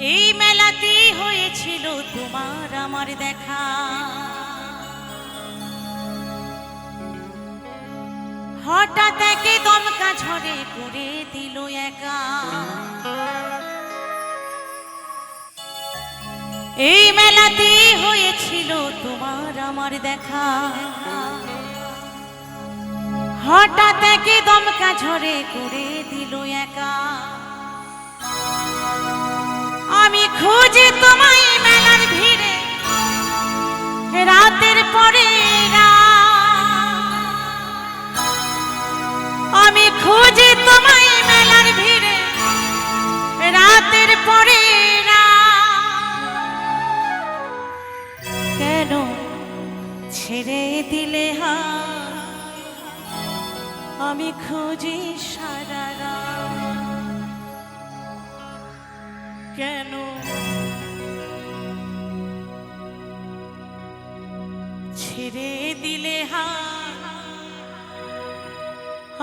এই মেলাতেই হয়েছিল তোমার আমার দেখা। হঠাৎ একে দমকা ঝড়ে করে দিল একা। এই মেলাতেই হয়েছিল তোমার আমার দেখা। হঠাৎ একে দমকা ঝড়ে করে দিল একা। আমি খুঁজি সারা। কেন? ছেড়ে দিলে হা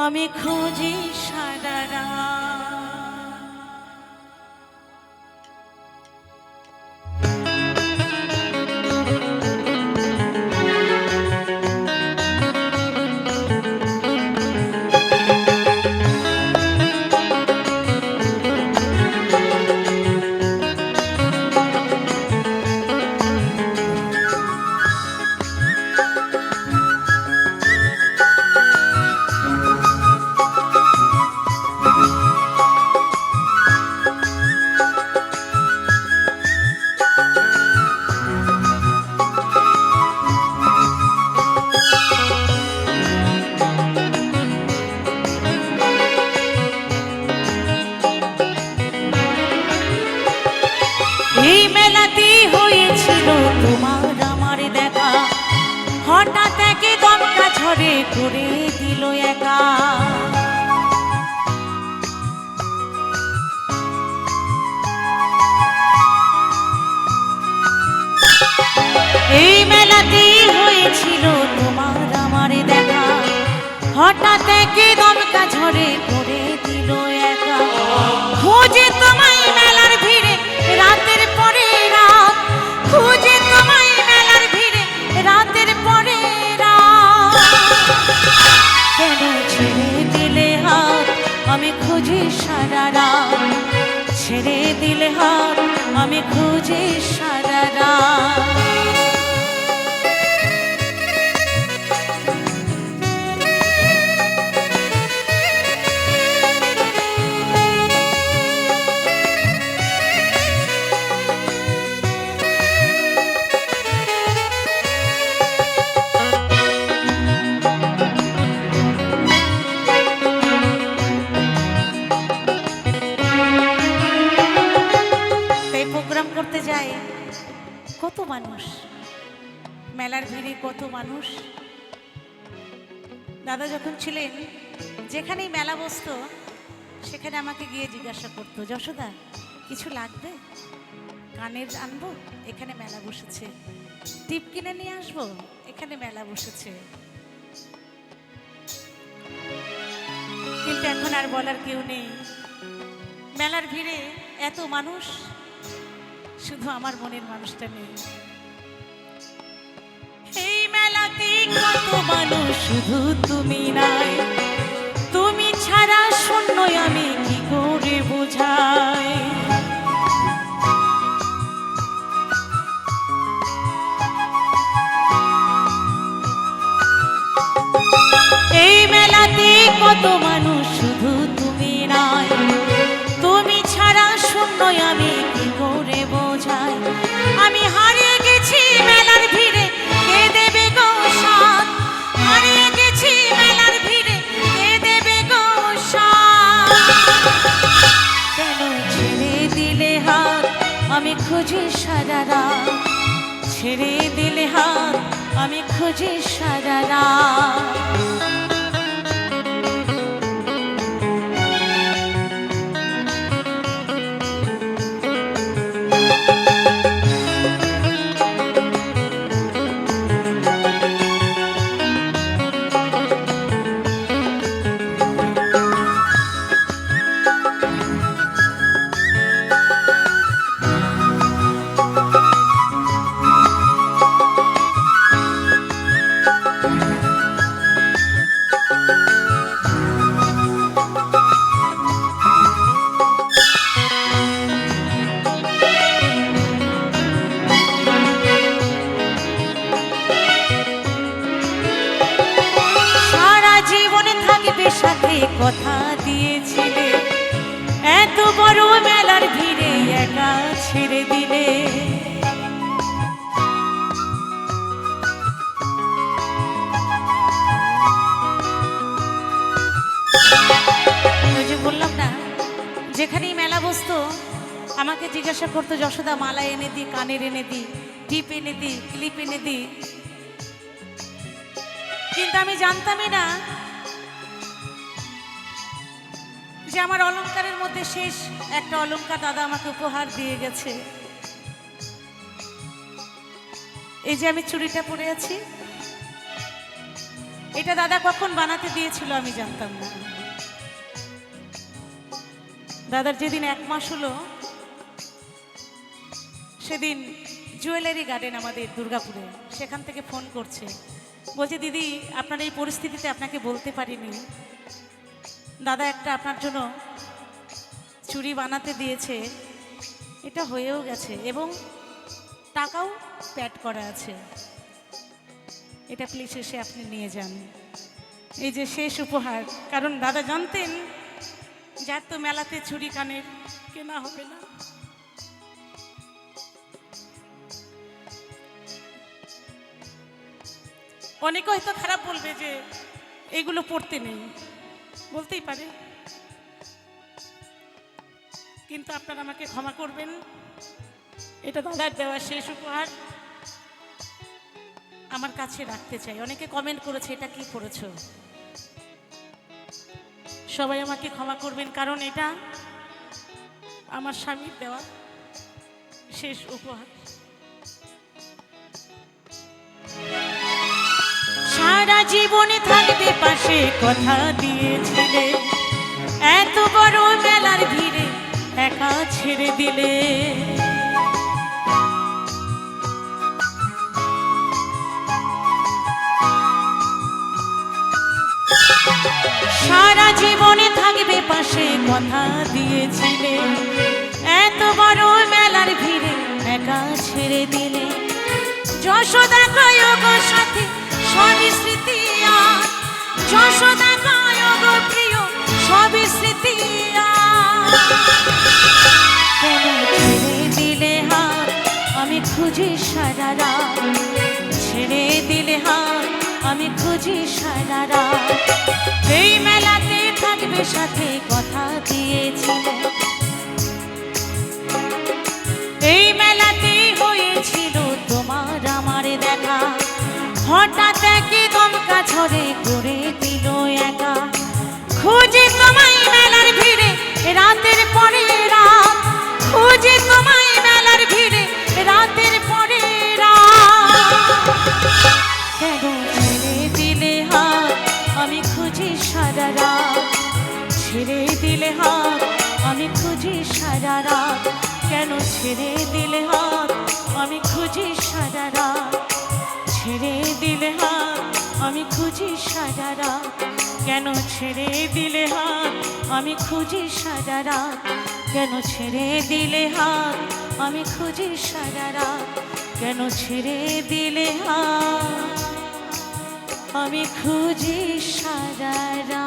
আমি খুঁজি সারা এই মেলাতেই হয়েছিল তোমার আমার দেখা। হঠাৎ একে দমকা ঝড়ে করে দিল একা। এই মেলাতেই হয়েছিল তোমার আমার দেখা। হঠাৎ একে দমকা ঝড়ে আমি খুঁজি সারা দাদা যখন ছিলেন, যেখানেই মেলা বসতো, সেখানে আমাকে গিয়ে জিজ্ঞাসা করতো, যশোদা, কিছু লাগবে? কানের আনব? এখানে মেলা বসেছে। টিপ কিনে নিয়ে আসব? এখানে মেলা বসেছে। কিন্তু এখন আর বলার কেউ নেই। মেলার ভিড়ে এত মানুষ, শুধু আমার মনের মানুষটা নেই। মেলাতে কত মানুষ শুধু তুমি নাই। তুমি ছাড়া শূন্য আমি কি খুঁজি সারা রাত। ছেড়ে দিলে হাত আমি খুঁজি সারা রাত। জিজ্ঞাসা করতো যশোদা মালা এনে দি, কানের এনে দি, টিপ এনে দি, ক্লিপ এনে দি। কিন্তু আমি জানতামই না যে আমার অলংকারের মধ্যে শেষ একটা অলংকার দাদা আমাকে উপহার দিয়ে গেছে। এই যে আমি চুড়িটা পরে আছি, এটা দাদা কখন বানাতে দিয়েছিল আমি জানতাম না। দাদার যেদিন এক মাস হলো সেদিন জুয়েলারি গার্ডেন আমাদের দুর্গাপুরে, সেখান থেকে ফোন করছে। বলছে, দিদি, আপনার এই পরিস্থিতিতে আপনাকে বলতে পারিনি। দাদা একটা আপনার জন্য চুরি বানাতে দিয়েছে। এটা হয়েও গেছে এবং টাকাও প্যাড করা আছে। এটা প্লিজ এসে আপনি নিয়ে যান। এই যে শেষ উপহার। কারণ দাদা জানতেন যার তো মেলাতে চুরি কানের কেনা হবে না। অনেকে হয়তো খারাপ বলবে যে এগুলো পড়তে নেই। বলতেই পারে। কিন্তু আপনারা আমাকে ক্ষমা করবেন। এটা দাদার দেওয়া শেষ উপহার। আমার কাছে রাখতে চাই। অনেকে কমেন্ট করেছে, এটা কি করেছ সবাই আমাকে ক্ষমা করবেন, কারণ এটা আমার স্বামীর দেওয়া শেষ উপহার। সারা জীবনে থাকবে পাশে কথা দিয়েছিলে। এত বড় মেলার ভিড়ে একা ছেড়ে দিলে। সারা জীবনে থাকবে পাশে কথা দিয়েছিলে। এত বড় মেলার ভিড়ে একা ছেড়ে দিলে। যশোদা গয়গ সাথে সবই স্মৃতি যশোদা গয়গ প্রিয়, সবই স্মৃতি ছেড়ে দিলে হাত আমি খুঁজি সারা ছেড়ে দিলে হাত আমি খুঁজি সারা এই মেলাতে থাকবে সাথে কথা দিয়েছিলে। এই মেলাতেই হয়েছিল তোমার আমার দেখা। হঠাৎ দমকা ঝরে করে দিল একা। খুঁজে তোমায় মেলার ভিড়ে, রাতের পরে রাত। খুঁজে তোমায় মেলার ভিড়ে, রাতের পরে রাত। কেন ছেড়ে দিলে হাত, আমি খুঁজি সারা রাত। ছেড়ে দিলে হাত, আমি খুঁজি সারা রাত। কেন ছেড়ে দিলে হাত, আমি খুঁজি সারা খুঁজি সাজারা কেন ছেড়ে দিলে হাত? আমি খুঁজি সাজারা কেন ছেড়ে দিলে হাত? আমি খুঁজি সাজারা কেন ছেড়ে দিলে হাত? আমি খুঁজি সারা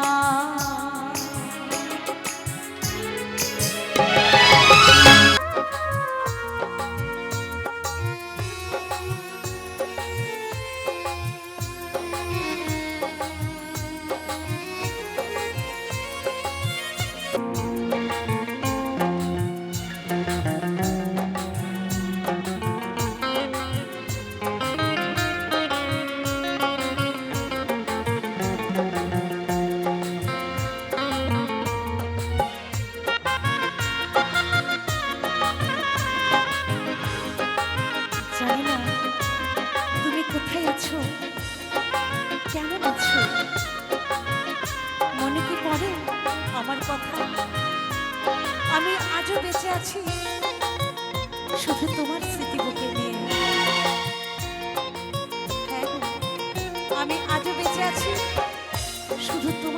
শুধু তোমার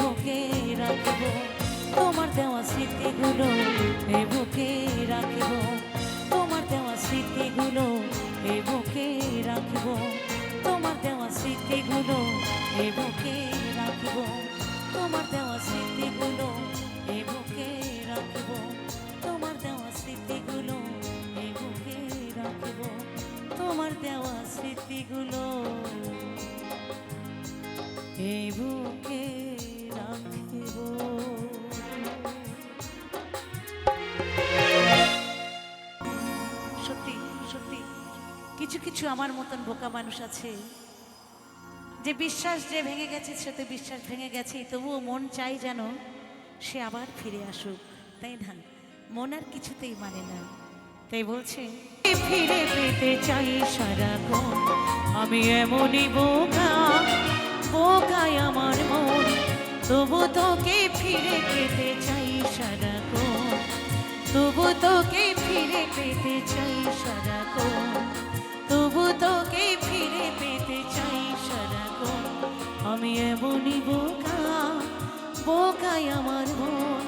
বুকে রাখব। তোমার দেওয়া স্মৃতিগুলো এ বুকে রাখব। তোমার দেওয়া স্মৃতিগুলো এ বুকে রাখব। তোমার দেওয়া স্মৃতিগুলো এ বুকে রাখব। তোমার দেওয়া স্মৃতিগুলো এ বুকে রাখব। তোমার দেওয়া স্মৃতিগুলো এ বুকে রাখব। তোমার দেওয়া স্মৃতিগুলো সত্যি সত্যি, কিছু কিছু আমার মতন বোকা মানুষ আছে। যে বিশ্বাস যে ভেঙে গেছে, সে তো বিশ্বাস ভেঙে গেছে তবুও মন চাই যেন সে আবার ফিরে আসুক। তাই না? মন আর কিছুতেই মানে না। তাই বলছে, ফিরে পেতে চাই সারাক্ষণ। আমি এমনই বোকা বোকায় আমার মন, তবু তোকে ফিরে পেতে চাই সারাক্ষণ তবু তোকে ফিরে পেতে চাই সারাক্ষণ তবু তোকে ফিরে পেতে চাই সারাক্ষণ আমি এমনই বোকা, বোকায় আমার মন,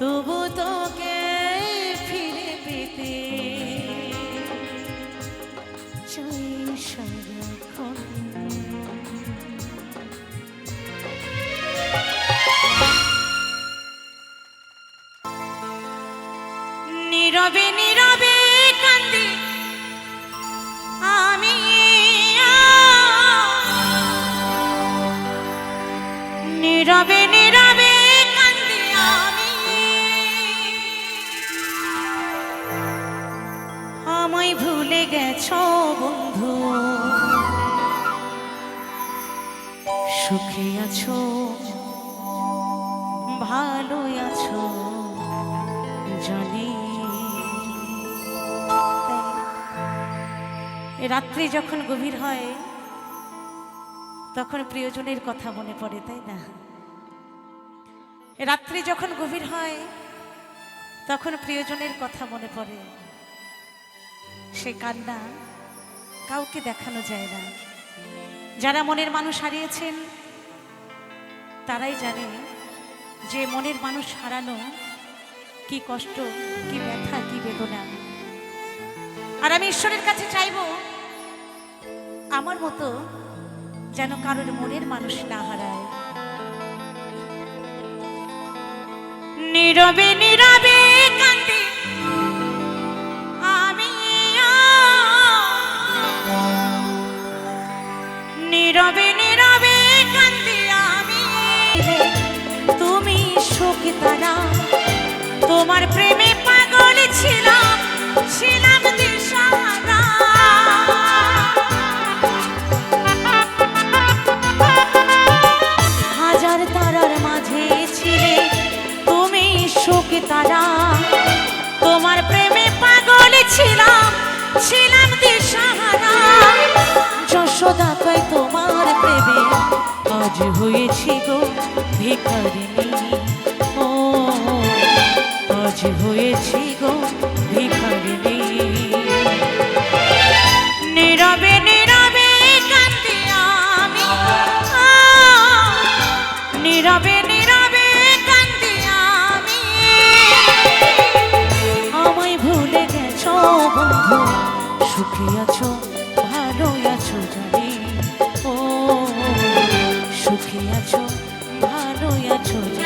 তবু তোকে ফিরে পেতে চাই সারাক্ষণ সুখে আছো? ভালো আছো? জানি। রাত্রি যখন গভীর হয়, তখন প্রিয়জনের কথা মনে পড়ে, তাই না? রাত্রি যখন গভীর হয়, তখন প্রিয়জনের কথা মনে পড়ে। সে কান্না কাউকে দেখানো যায় না। যারা মনের মানুষ হারিয়েছেন, তারাই জানে যে মনের মানুষ হারানো কি কষ্ট, কি ব্যথা, কি বেদনা। আর আমি ঈশ্বরের কাছে চাইব, আমার মতো যেন কারোর মনের মানুষ না হারায়। নীরবে নীরবে নীরবে নীরবে কান্দি আমি। তুমি শোক তারা, তোমার প্রেমে পাগল ছিলাম ছিলাম হাজার তারার মাঝে ছিলে, তুমি শোক তারা, তোমার প্রেমে পাগল ছিলাম ছিলাম দিশাহারা যশোদা কয় তোমার প্রেমে আজ হয়েছি গো ভিখারিণী। ও আজ হয়েছি আছো ভালো আছো